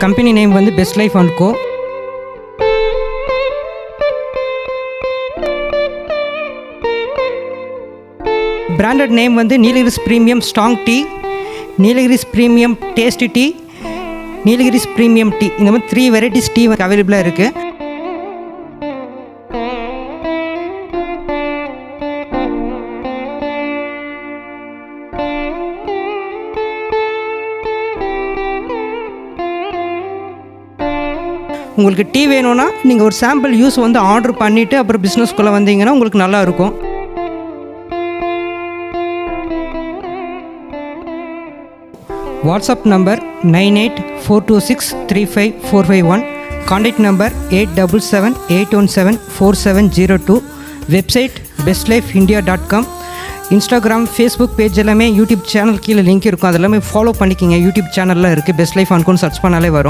Company name வந்து Best Life and Co branded name வந்து Nilgiris premium strong tea Nilgiris premium tasty tea Nilgiris premium tea இந்த மாதிரி three varieties tea அவைலபிளாக இருக்குது உங்களுக்கு tea வேணும்னா நீங்கள் ஒரு சாம்பிள் யூஸ் வந்து ஆர்டர் பண்ணிவிட்டு அப்புறம் பிஸ்னஸ்குள்ளே வந்தீங்கன்னா உங்களுக்கு நல்லாயிருக்கும் WhatsApp number nine eight four two six three five four five one contact number eight double seven eight one seven four seven zero two website Best Life India dot com Instagram Facebook page எல்லாமே YouTube channel கீழே link இருக்கும். அது எல்லாமே follow பண்ணிக்கிங்க. YouTube சேனலில் இருக்குது best life அன்கோன்னு search பண்ணாலே வரும்.